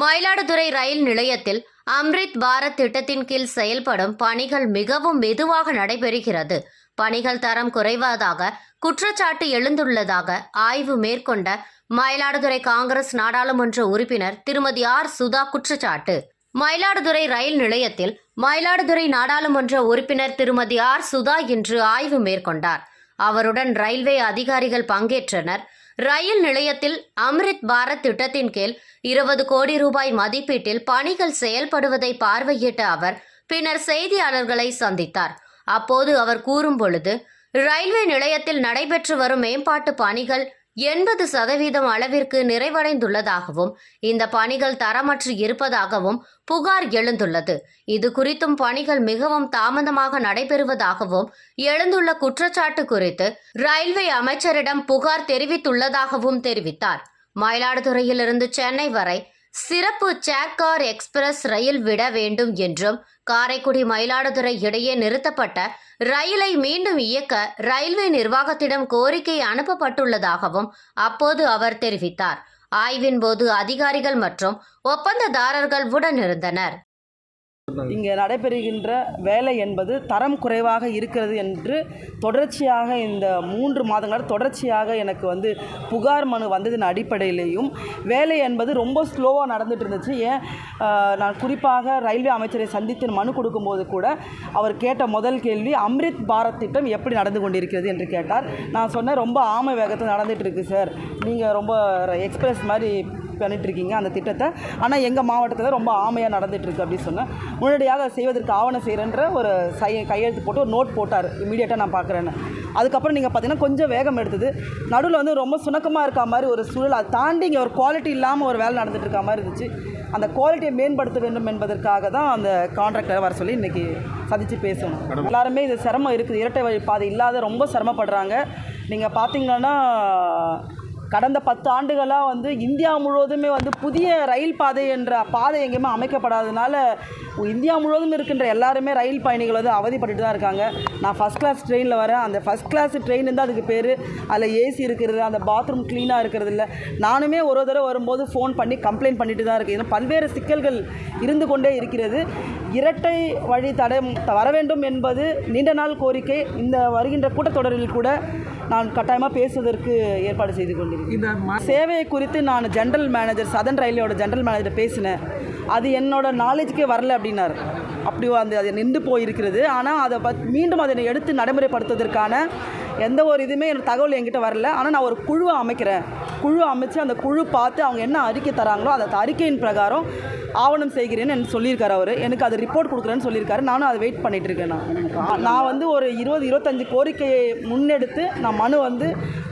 மயிலாடுதுறை ரயில் நிலையத்தில் அம்ரித் பாரத் திட்டத்தின் கீழ் செயல்படும் பணிகள் மிகவும் மெதுவாக நடைபெறுகிறது. பணிகள் தரம் குறைவதாக குற்றச்சாட்டு எழுந்துள்ளதாக ஆய்வு மேற்கொண்ட மயிலாடுதுறை காங்கிரஸ் நாடாளுமன்ற உறுப்பினர் திருமதி ஆர். சுதா குற்றச்சாட்டு. மயிலாடுதுறை ரயில் நிலையத்தில் மயிலாடுதுறை நாடாளுமன்ற உறுப்பினர் திருமதி ஆர். சுதா இன்று ஆய்வு மேற்கொண்டார். அவருடன் ரயில்வே அதிகாரிகள் பங்கேற்றனர். ரயில் நிலையத்தில் அம்ரித் பாரத் திட்டத்தின் கீழ் இருபது கோடி ரூபாய் மதிப்பீட்டில் பணிகள் செயல்படுவதை பார்வையிட்ட அவர் பின்னர் செய்தியாளர்களை சந்தித்தார். அப்போது அவர் கூறும் பொழுது ரயில்வே நிலையத்தில் நடைபெற்று வரும் மேம்பாட்டு பணிகள் எண்பது சதவீதம் அளவிற்கு நிறைவடைந்துள்ளதாகவும் இந்த பணிகள் தரமற்று இருப்பதாகவும் புகார் எழுந்துள்ளது. இது குறித்தும் பணிகள் மிகவும் தாமதமாக நடைபெறுவதாகவும் எழுந்துள்ள குற்றச்சாட்டு குறித்து ரயில்வே அமைச்சரிடம் புகார் தெரிவித்துள்ளதாகவும் தெரிவித்தார். மயிலாடுதுறையிலிருந்து சென்னை வரை சிறப்பு சேர்கார் எக்ஸ்பிரஸ் ரயில் விட வேண்டும் என்றும் காரைக்குடி மயிலாடுதுறை இடையே நிறுத்தப்பட்ட ரயிலை மீண்டும் இயக்க ரயில்வே நிர்வாகத்திடம் கோரிக்கை அனுப்பப்பட்டுள்ளதாகவும் அப்போது அவர் தெரிவித்தார். ஆய்வின் போது அதிகாரிகள் மற்றும் ஒப்பந்ததாரர்கள் உடனிருந்தனர். இங்கே நடைபெறுகின்ற வேலை என்பது தரம் குறைவாக இருக்கிறது என்று தொடர்ச்சியாக இந்த மூன்று மாதங்கள் தொடர்ச்சியாக எனக்கு வந்து புகார் மனு வந்ததின் அடிப்படையிலேயும் வேலை என்பது ரொம்ப ஸ்லோவாக நடந்துட்டு இருந்துச்சு. ஏன்? நான் குறிப்பாக ரயில்வே அமைச்சரை சந்தித்து மனு கொடுக்கும்போது கூட அவர் கேட்ட முதல் கேள்வி அம்ரித் பாரத் திட்டம் எப்படி நடந்து கொண்டிருக்கிறது? என்று கேட்டார். நான் சொன்னேன் ரொம்ப ஆமை வேகத்தில் நடந்துட்டு இருக்கு சார். நீங்கள் ரொம்ப எக்ஸ்பிரஸ் மாதிரி பண்ணிட்டு இருக்கீங்க அந்த திட்டத்தை. ஆனால் எங்கள் மாவட்டத்தில் ரொம்ப ஆமையாக நடந்துட்டு இருக்கு அப்படின்னு சொன்னேன். முன்னாடியாக அதை செய்வதற்கு ஆவணம் செய்கிறன்ற ஒரு சை கையெழுத்து போட்டு ஒரு நோட் போட்டார். இமீடியட்டாக நான் பார்க்குறேன்னு. அதுக்கப்புறம் நீங்கள் பார்த்தீங்கன்னா கொஞ்சம் வேகம் எடுத்தது. நடுவில் வந்து ரொம்ப சுணக்கமாக இருக்க மாதிரி ஒரு சூழல். அதை தாண்டி இங்கே ஒரு குவாலிட்டி இல்லாமல் ஒரு வேலை நடந்துட்டு இருக்க மாதிரி இருந்துச்சு. அந்த குவாலிட்டியை மேம்படுத்த வேண்டும் என்பதற்காக தான் அந்த கான்ட்ராக்டரை வர சொல்லி இன்றைக்கி சந்தித்து பேசணும். எல்லாருமே இது சிரமம் இருக்குது. இரட்டை வழி பாதை இல்லாத ரொம்ப சிரமப்படுறாங்க. நீங்கள் பார்த்தீங்கன்னா கடந்த பத்து ஆண்டுகளாக வந்து இந்தியா முழுவதுமே வந்து புதிய ரயில் பாதை என்ற பாதை எங்கேயுமே அமைக்கப்படாததுனால இந்தியா முழுவதும் இருக்கின்ற எல்லாருமே ரயில் பயணிகள் வந்து அவதிப்பட்டுட்டு தான் இருக்காங்க. நான் ஃபஸ்ட் கிளாஸ் ட்ரெயினில் வரேன். அந்த ஃபஸ்ட் கிளாஸ் ட்ரெயின் இருந்தால் அதுக்கு பேர். அதில் ஏசி இருக்கிறது அந்த பாத்ரூம் க்ளீனாக இருக்கிறது இல்லை. நானுமே ஒரு தடவை வரும்போது ஃபோன் பண்ணி கம்ப்ளைண்ட் பண்ணிட்டு தான் இருக்கேன். இன்னும் பல்வேறு சிக்கல்கள் இருந்து கொண்டே இருக்கிறது. இரட்டை வழி தடை வர வேண்டும் என்பது நீண்ட நாள் கோரிக்கை. இந்த வருகின்ற கூட்டத்தொடரில் கூட நான் கட்டாயமாக பேசுவதற்கு ஏற்பாடு செய்து கொண்டிருக்கிறேன். சேவையை குறித்து நான் ஜென்ரல் மேனேஜர் சதன் ரயில்வேயோட ஜென்ரல் மேனேஜர் பேசினேன். அது என்னோட நாலேஜுக்கே வரல அப்படின்னாரு. அப்படி அந்த அது நின்று போயிருக்கிறது. ஆனால் அதை பத் மீண்டும் அதை எடுத்து நடைமுறைப்படுத்துவதற்கான எந்த ஒரு இதுவுமே எனக்கு தகவல் என்கிட்ட வரல. ஆனால் நான் ஒரு குழுவை அமைக்கிறேன். குழு அமைச்சு அந்த குழு பார்த்து அவங்க என்ன அறிக்கை தராங்களோ அந்த அறிக்கையின் பிரகாரம் ஆவணம் செய்கிறேன்னு எனக்கு சொல்லியிருக்காரு அவர். எனக்கு அது ரிப்போர்ட் கொடுக்குறேன்னு சொல்லியிருக்காரு. நானும் அதை வெயிட் பண்ணிகிட்டு இருக்கேன் நான். நான் வந்து ஒரு இருபது இருபத்தஞ்சு கோரிக்கையை முன்னெடுத்து நான் மனு வந்து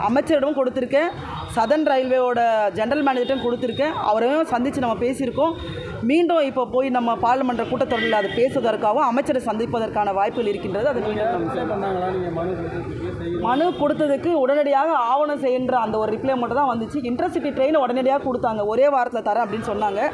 அமைச்சரிடம் கொடுத்துருக்கேன். சதன் ரயில்வேயோட ஜென்ரல் மேனேஜர்ட்டும் கொடுத்துருக்கேன். அவரையும் சந்தித்து நம்ம பேசியிருக்கோம். மீண்டும் இப்போ போய் நம்ம பாராளுமன்ற கூட்டத்தொடரில் அது பேசுவதற்காகவும் அமைச்சரை சந்திப்பதற்கான வாய்ப்புகள் இருக்கின்றது. அது மீண்டும் மனு கொடுத்ததுக்கு உடனடியாக ஆவணம் செய்கின்ற அந்த ஒரு ரிப்ளை மட்டும் தான் வந்துச்சு. இன்டர்சிட்டி ட்ரெயினை உடனடியாக கொடுத்தாங்க. ஒரே வாரத்தில் தரேன் அப்படின்னு சொன்னாங்க.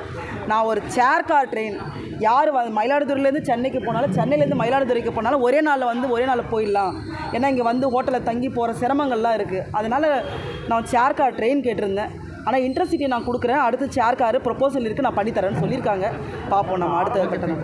நான் ஒரு சேர் கார் ட்ரெயின் யார் வ- மயிலாடுதுறையிலேருந்து சென்னைக்கு போனாலும் சென்னையிலேருந்து மயிலாடுதுறைக்கு போனாலும் ஒரே நாளில் வந்து ஒரே நாளில் போயிடலாம். ஏன்னா இங்கே வந்து ஹோட்டலில் தங்கி போகிற சிரமங்கள்லாம் இருக்குது அதனால் நான் சேர் கார் ட்ரெயின் கேட்டிருந்தேன். ஆனால் இன்டர்சிட்டி நான் கொடுக்குறேன். அடுத்து சேர் கார் ப்ரொப்போசல் இருக்குது நான் பண்ணித்தரேன்னு சொல்லியிருக்காங்க. பார்ப்போம் நம்ம அடுத்த கட்டணம்.